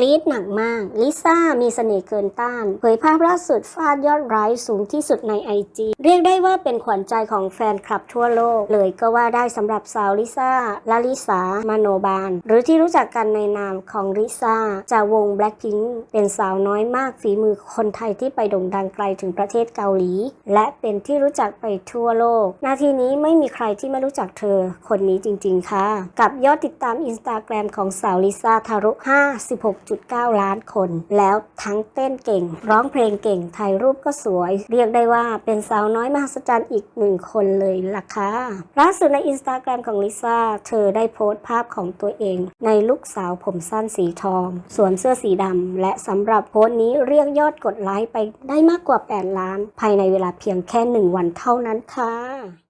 กรี๊ดหนักมาก ลิซ่ามีเสน่ห์เกินต้าน เผยภาพล่าสุดฟาดยอดไลค์สูงที่สุดในไอจีเรียกได้ว่าเป็นขวัญใจของแฟนคลับทั่วโลก เลยก็ว่าได้สำหรับสาวลิซ่าลาลิสามาโนบาน หรือที่รู้จักกันในนามของลิซ่าจากวง Blackpink เป็นสาวน้อยมากฝีมือคนไทยที่ไปโด่งดังไกลถึงประเทศเกาหลี และเป็นที่รู้จักไปทั่วโลก นาทีนี้ไม่มีใครที่ไม่รู้จักเธอ คนนี้จริง ๆ ค่ะ กับยอดติดตามอินสตาแกรมของสาวลิซ่าทารุ56 3.9 ล้านคน แล้วทั้งเต้นเก่ง ร้องเพลงเก่ง ถ่ายรูปก็สวย เรียกได้ว่าเป็นสาวน้อยมหัศจรรย์อีกหนึ่งคนเลยล่ะค่ะล่าสุดในอินสตาแกรมของลิซ่า เธอได้โพสต์ภาพของตัวเอง ในลูกสาวผมสั้นสีทอง สวมเสื้อสีดำ และสำหรับโพสต์นี้เรียกยอดกดไลค์ไปได้มากกว่า 8 ล้าน ภายในเวลาเพียงแค่ 1 วันเท่านั้นค่ะ